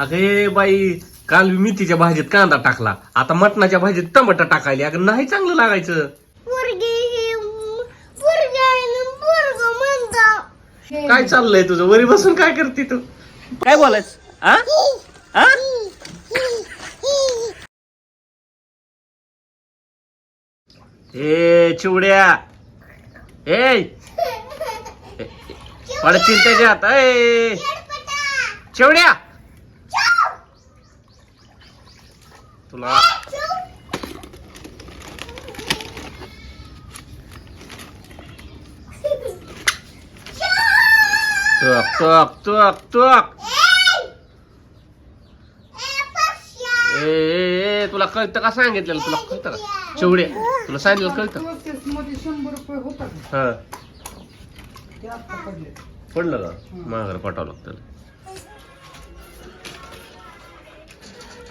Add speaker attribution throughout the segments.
Speaker 1: अगं हे बाई काल मेथीच्या भाजीत कांदा टाकला. आता मटणाच्या भाजीत टमाटा टाकायली. अगं नाही चांगलं लागायचं.
Speaker 2: पोरगी पोरगी आहे ना पोरग म्हणता.
Speaker 1: काय चाललंय तुझं? वरी बसून काय करते तू? काय बोलायच? आ? आ? ए चिवड्या. ए पडशील त्याच्यात. ए चिवड्या. तुला तुक तुक तुक तुक ए, ए ए, तुला कळतं का सांगितलेलं तुला कळतं का चिवड्या तुला सांगितलं कळतं
Speaker 3: मध्ये शंभर रुपये होतात
Speaker 1: हा
Speaker 3: ते आता पडले
Speaker 1: पडलं का माघार पाठावं लागतं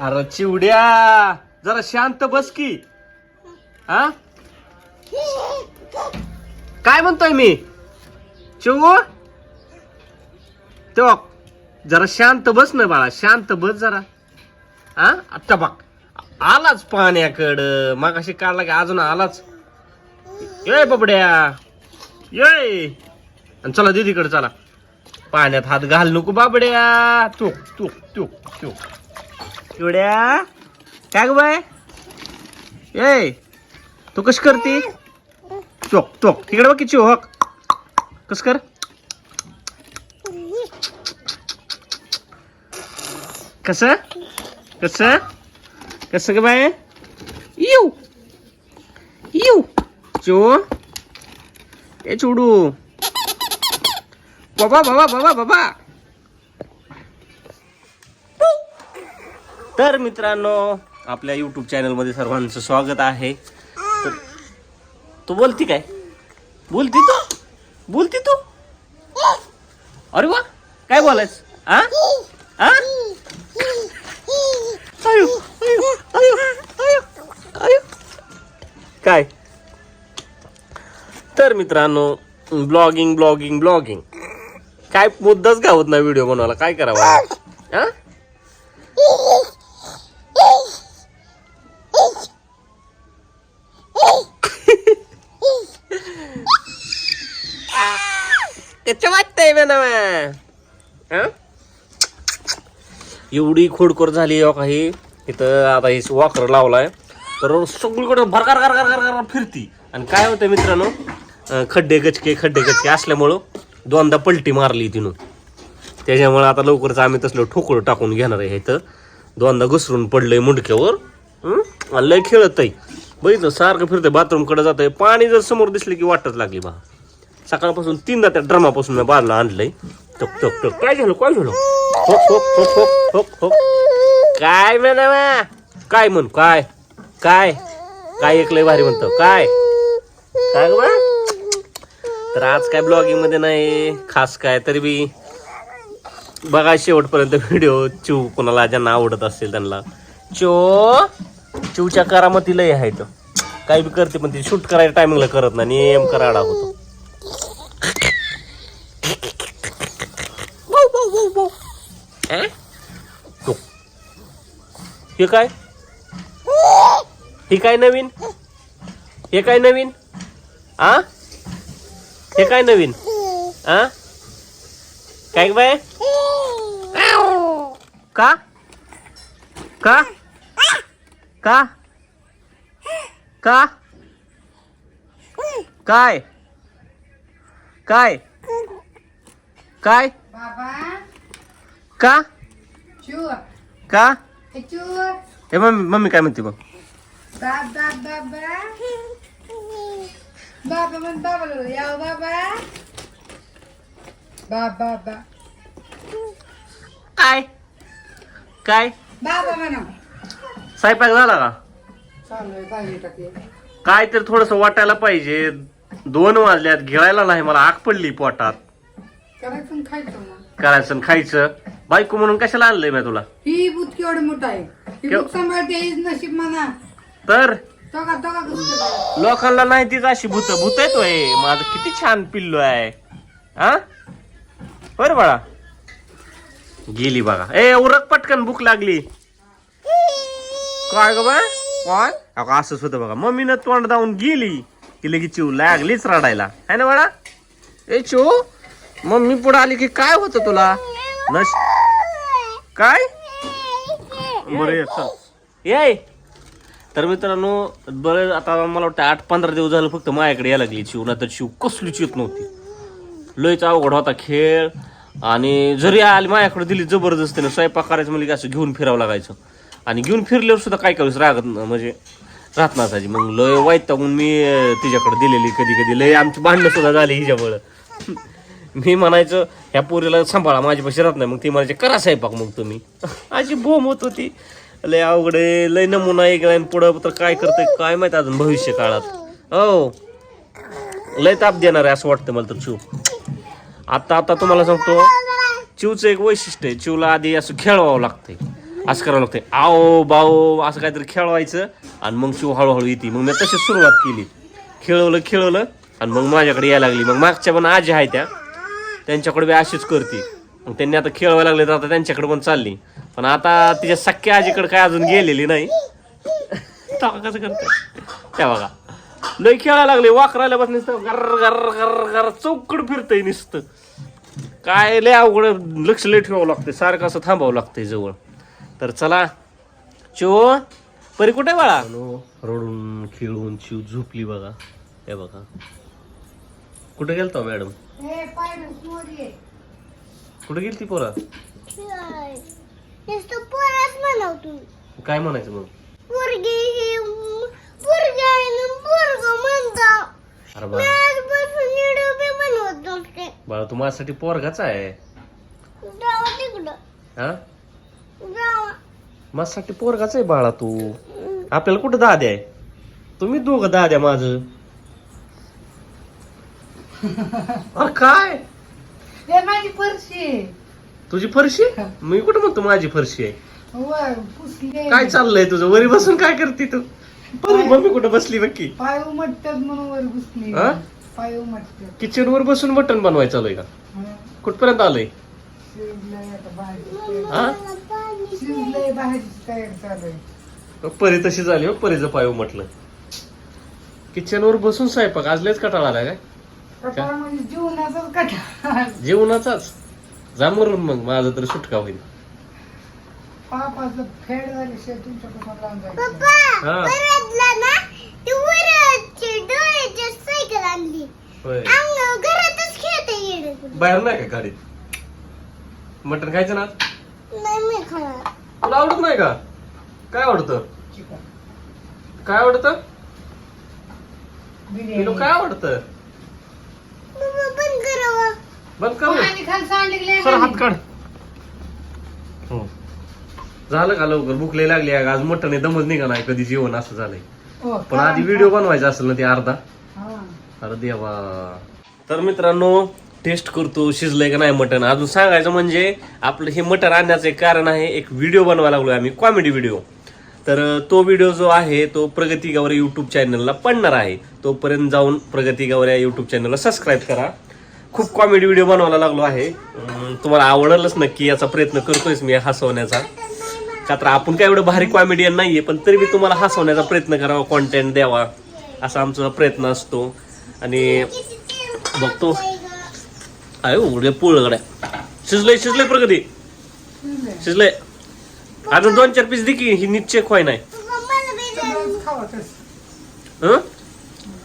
Speaker 1: अरे चिवड्या जरा शांत बस की. हा? काय म्हणतोय मी? चिवू? तो जरा शांत बस ना बाळा शांत बस जरा. हा? आता बघ आलाच पाण्याकडं. मग अशी काढला की? अजून आलाच. ये बबड्या ये आणि चला दीदीकडे चला. पाण्यात हात घाल नको बाबड्या. तू तू तू तू. चिवड्या काय ग बाय? ये तू कशी करते? चोक चोक. तिकडे बघ की चोक कस कर? कस? कस? कस ग बाय? येऊ येऊ चो. ए चिवडू. बाबा बाबा बाबा बाबा. तर मित्रांनो आपल्या युट्यूब चॅनलमध्ये सर्वांचं स्वागत आहे. तर तू बोलती काय? बोलती तू? बोलती तू? अरे वा काय बोलायच? आ? आ? आयु, काय? तर मित्रांनो ब्लॉगिंग ब्लॉगिंग ब्लॉगिंग काय मुद्दाच गावत नाही व्हिडिओ बनवायला. काय करावं? हा? त्याच्या वाटतंय मॅडम एवढी खोडखोड झाली हो काही. इथं आता हे वाकर लावलाय. तर सगळीकडे भरकार कर कर कर फिरती. आणि काय होतं मित्रांनो? खड्डे गचके खड्डे गचके असल्यामुळं दोनदा पलटी मारली तिनं. त्याच्यामुळे आता लवकरच आम्ही तसलं ठोकळं टाकून घेणार आहे इथं. दोनदा घसरून पडलंय मुंडक्यावर. आणि लय खेळत आहे बघितलं सारखं फिरतंय बाथरूमकडे जात आहे पाणी जर समोर दिसलं की वाटच लागली बा. सकाळपासून तीनदा त्या ड्रमापासून मी बाजला आणलंय. टक टक टक. काय झालं काय झालं? होक होक होक होक होक होक. काय म्हणा काय म्हण काय? काय? काय ऐकलंय भारी म्हणतो. काय? काय बा? तर आज काय ब्लॉगिंगमध्ये नाही खास काय तरी बी. बघा शेवटपर्यंत व्हिडिओ चिव कोणाला ज्यांना आवडत असेल त्यांना. चो चिवच्या करामती आहे तो काही बी करते पण ती शूट करायच्या टायमिंगला करत नाही. नेम कराडा होतो अं? तो. हे काय हे काय नवीन हे काय नवीन आ हे काय नवीन आ काय ग बाय का का का का काय काय काय
Speaker 3: बाबा
Speaker 1: का
Speaker 3: चू
Speaker 1: का
Speaker 3: ए चू
Speaker 1: हे मम्मी मम्मी काय म्हणते बघ?
Speaker 3: बाब बाब बाबा बाबा म्हण बाबा याव बाबा बाब बाबा
Speaker 1: काय? काय?
Speaker 3: बाबा म्हणा.
Speaker 1: स्वयंपाक झाला का?
Speaker 3: चालू आहे भाजी टाकली
Speaker 1: काय तर थोडस वाटायला पाहिजे. दोन वाजल्यात गिळायला नाही मला आग पडली पोटात.
Speaker 3: करायचं आणि खायचं मग.
Speaker 1: करायचं आणि खायचं. बायको म्हणून कशाला आणलंय मी तुला?
Speaker 3: ही बुत केवढी मोठा आहे. ही
Speaker 1: केव-
Speaker 3: बुत सांभाळते हीच नशीब म्हणा.
Speaker 1: तर?
Speaker 3: कसं
Speaker 1: लोकांना नाही तीच अशी भूत. भूत येतोय माझं किती छान पिल्लू आहे. हा? बरं बाळा. गेली बघा. ए उरक पटकन भूक लागली. काय ग बा काय? अगं असंच होतं बघा. मम्मीनं तोंड दावून गेली की लगेच चिव लागलीच रडायला. है ना बाळा? ए चिव मम्मी पुढे आली की काय होतं तुला? नश काय? बरं ये, चल. ये तर मित्रांनो बरं आता मला वाटतं आठ पंधरा दिवस झालं फक्त माझ्याकडे यायला लागली शिव ना तर शिव कसलीच येत नव्हती. लयच अवघड होता खेळ. आणि जरी आली माझ्याकडे दिली जबरदस्तीनं स्वयंपाक करायचं म्हणजे की असं घेऊन फिरावं लागायचं. आणि घेऊन फिरल्यावर सुद्धा काय करायचं रागत न- म्हणजे राहत नसायची. मग लय वाईट मग मी तिच्याकडे दिलेली कधी कधी लय आमची भांडणं सुद्धा झाली हिच्यामुळं. मी म्हणायचं ह्या पोरीला सांभाळा माझ्यापाशी राहत नाही. मग ती म्हणायची करा स्वयंपाक मग तुम्ही. अशी बोम होत होती. लय अवघड आहे, लय नमुना एक लाईन पुढं तर काय करतंय काय माहीत अजून भविष्य काळात. हो. लय ताप देणार आहे असं वाटतं मला तर चिव. आता आता तुम्हाला सांगतो चिवचं एक वैशिष्ट्य आहे. चिवला आधी असं खेळवावं लागतंय. असं करावं लागतंय. आओ बाओ असं काहीतरी खेळवायचं आणि मग शिव हळूहळू येते. मग मी तशीच सुरुवात केली. खेळवलं खेळवलं आणि मग माझ्याकडे यायला लागली. मग मागच्या पण आजी आहे त्या. त्यांच्याकडे बी अशीच करते. मग त्यांनी आता खेळवायला लागले तर आता त्यांच्याकडे पण चालली. पण आता तिच्या सख्या आजीकडे काय अजून गेलेली नाही. कसं करते? त्या बघा. लय खेळायला लागले वाकरायला बस नुसतं गर गर गर गर चौकड फिरतंय नुसतं. काय लय अवघड लक्ष लय ठेवावं लागतंय सारखं असं थांबावं लागतंय जवळ. तर चला चो परी कुठे बाळा? रडून खेळून चिव झोपली बघा. हे बघा. कुठे गेलता
Speaker 3: हो मॅडम?
Speaker 1: कुठे गेली ती पोरा?
Speaker 2: नुसतं पोरच म्हणाव तू.
Speaker 1: काय म्हणायचं मग?
Speaker 2: पोरगी ही पोरगी आहे ना पोरग म्हणता
Speaker 1: अरे
Speaker 2: मी
Speaker 1: बाळा
Speaker 2: आजपासून व्हिडिओ बी बनवत नसते
Speaker 1: बाळा तू माझ्यासाठी पोरगाचा आहे.
Speaker 2: तिकडं.
Speaker 1: हा? माझ्यासाठी पोरगाचा आहे बाळा तू. आपल्याला कुठं दाद्या आहे? तुम्ही दोघं दाद्या माझ. अरे काय?
Speaker 3: हे माझी फरशी आहे.
Speaker 1: तुझी फरशी? मी कुठं म्हणतो माझी फरशी आहे?
Speaker 3: वर पुसले.
Speaker 1: काय चाललंय तुझं? वरी बसून काय करते तू? परी मम्मी कुठं बसली नक्की
Speaker 3: पाय उमटतात म्हणून वर पुसली
Speaker 1: हा?
Speaker 3: पाय उमटतात.
Speaker 1: किचन वर बसून मटण बनवायचं चालूय का?
Speaker 3: हा.
Speaker 1: कुठपर्यंत आलंय?
Speaker 3: शिजलंय आता भाजी
Speaker 1: हा?
Speaker 3: शिजलंय भाजीची तयारी चालू आहे.
Speaker 1: परी तशी झाली हो परीचं पाय म्हटलं किचन वर बसून स्वयंपाक आज लयच कटाळा आलाय काय?
Speaker 3: कटाळ म्हणजे जीवनाचाच कटाळ
Speaker 1: जेवणाचाच जा मरून मग माझं तर सुटका होईल
Speaker 3: पापाचं फेड झाल्याशिवाय तुमच्याकडून लावून जायचं?
Speaker 2: पप्पा
Speaker 1: हा.
Speaker 2: परतला ना ती वरची डोळ्याची सायकल आणली.
Speaker 1: होय.
Speaker 2: अंग घरातच खेळते येडे
Speaker 1: बाहेर नाही का गाडीत? मटण खायचं ना
Speaker 2: नाही मी खाणार.
Speaker 1: तुला आवडत नाही का? काय आवडतं?
Speaker 3: चिकन.
Speaker 1: काय आवडतं?
Speaker 3: बिर्याणी.
Speaker 1: तुला काय आवडतं?
Speaker 2: बंद करावं.
Speaker 1: बंद कर? ना.
Speaker 3: पाणी खाली सांडले
Speaker 1: सर हात काढ. हो. झालं का लवकर? भूक लय लागली आहे. आज मटण आहे दमच निघा नाही? कधी जेवण असं झालंय.
Speaker 3: हो,
Speaker 1: पण आधी व्हिडिओ बनवायचा असेल ना ते अर्धा.
Speaker 3: हा.
Speaker 1: अरे देवा. तर मित्रांनो टेस्ट करतो. शिजलंय का नाही मटण? अजून सांगायचं म्हणजे आपलं हे मटण आणण्याचं एक कारण आहे एक व्हिडिओ बनवायला लागलोय आम्ही. कॉमेडी व्हिडिओ तर तो व्हिडिओ जो आहे तो प्रगती गावरे यूट्यूब चॅनलला पडणार आहे. तोपर्यंत जाऊन प्रगती गावरे या चॅनलला सबस्क्राईब करा. खूप कॉमेडी व्हिडिओ बनवायला लागलो आहे. तुम्हाला आवडलंच नक्की याचा प्रयत्न करतोयच मी हसवण्याचा. का तर आपण काय एवढं भारी कॉमेडियन नाही आहे पण तरी मी तुम्हाला हसवण्याचा प्रयत्न करावा कॉन्टेंट द्यावा असा आमचा प्रयत्न असतो. आणि बघतो. आहे उघडे पोळगड्या शिजलंय शिजलंय प्रगती.
Speaker 3: शिजलंय.
Speaker 1: अजून दोन चार पीस दे की ही नीट खोय नाही.
Speaker 2: पप्पा मला बी द्या.
Speaker 3: सगळंच खावं तसं.
Speaker 1: हं?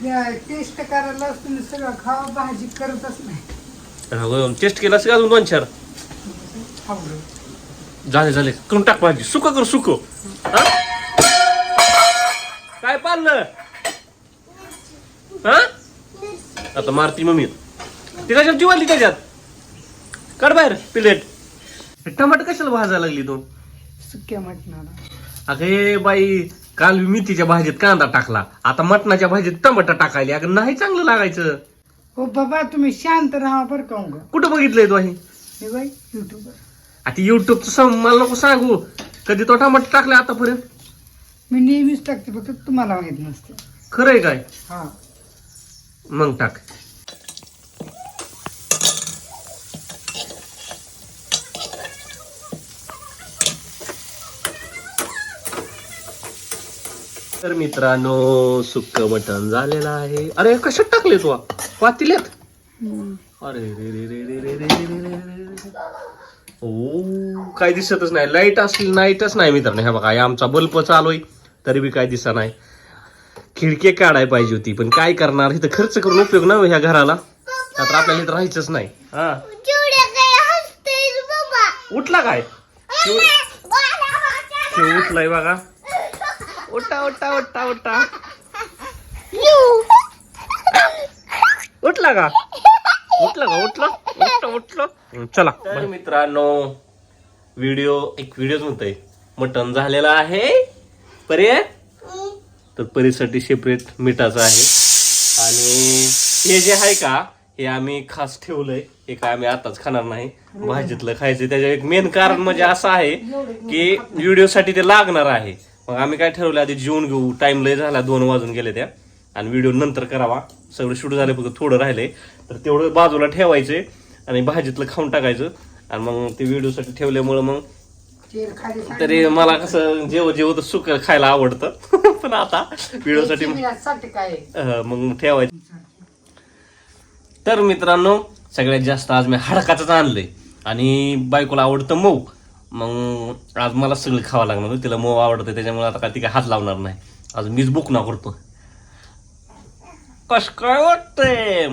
Speaker 3: या टेस्ट करायला तुम्ही सगळं खावा भाजी करतच नाही.
Speaker 1: अगं, टेस्ट केला असेल अजून दोन चार? झाले झाले. करून टाक भाजी. सुक कर सुक. काय पाळलं हा? आता मारती मम्मी. ती कशात जीवाली त्याच्यात? काढ बाहेर प्लेट. टमाटर कशाला भाजायला लागली तू?
Speaker 3: सुक्या मटणाला.
Speaker 1: अगे बाई काल मी मेथीच्या भाजीत कांदा टाकला. आता मटणाच्या भाजीत टमाटर टाकायली. अगं नाही चांगलं लागायचं.
Speaker 3: हो बाबा तुम्ही शांत राहा बरं का उगा.
Speaker 1: कुठं बघितलंय तू हे?
Speaker 3: हे बाई युट्यूबवर
Speaker 1: आता युट्यूबचं सांग मला नको सांगू. कधी तो टमाटर टाकला आतापर्यंत?
Speaker 3: मी नेहमीच टाकते फक्त तुम्हाला माहीत नसते.
Speaker 1: खरंय काय?
Speaker 3: हा.
Speaker 1: मग टाक. तर मित्रांनो सुक्क मटण झालेलं आहे अरे कशात टाकले तू पातील्यात अरे रे रे रे रे रे रे रे रे. ओ काय दिसतच नाही लाइट असली नाईटच नाही मित्रांनो ह्या बघा हे आमचा बल्ब चालू आहे तरी बी काय दिसा नाही खिडकी काढाय पाहिजे होती पण काय करणार इथं खर्च करून उपयोग नाही हो ह्या घराला आता आपल्याला इथं राहायचंच नाही हा उठला काय उठलाय बघा उठा उठा उठा उठा. उठला का? उठला का? उठला? उठलं उठलं. चला. तर मित्रांनो व्हिडिओ एक व्हिडिओच म्हणतोय. मटण झालेला आहे. पर्याय तर परीसाठी सेपरेट मिठाचं आहे. आणि हे जे आहे का हे आम्ही खास ठेवलंय. हे काय आम्ही आताच खाणार नाही. भाजीतलं खायचं. त्याचं एक मेन कारण म्हणजे असं आहे की व्हिडिओसाठी ते लागणार आहे. मग आम्ही काय ठरवलं आधी जेवून घेऊ. टाइम लय झाला दोन वाजून गेले त्या. आणि व्हिडिओ नंतर करावा. सगळं शूट झालं फक्त थोडं राहिलंय. तर तेवढं बाजूला ठेवायचे आणि भाजीतलं खाऊन टाकायचं. आणि मग ते व्हिडिओसाठी ठेवल्यामुळं मग तरी मला कसं जेव जेव तर सुक खायला आवडतं. पण आता व्हिडिओसाठी मग ठेवायचं. तर मित्रांनो सगळ्यात जास्त आज मी हडकाच आणलंय. आणि बायकोला आवडतं मऊ. मग आज मला सगळं खावं लागणार होतं. तिला मऊ आवडतं त्याच्यामुळे आता काय ती काय हात लावणार नाही. आज मीच बुक ना करतो. कस काय वाटतंय?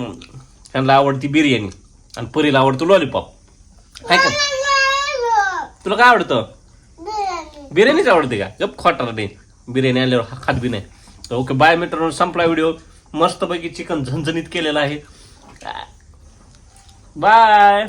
Speaker 1: त्यांना आवडती बिर्याणी आणि परीला आवडतो लॉलीपॉप आहे का? तुला काय आवडतं? बिर्याणीच आवडते का? गप खोटार नाही. बिर्याणी आल्यावर हा खात बी नाही. तर ओके बाय मित्रांनो. संपला व्हिडिओ. मस्तपैकी चिकन झणझणीत केलेला आहे. बाय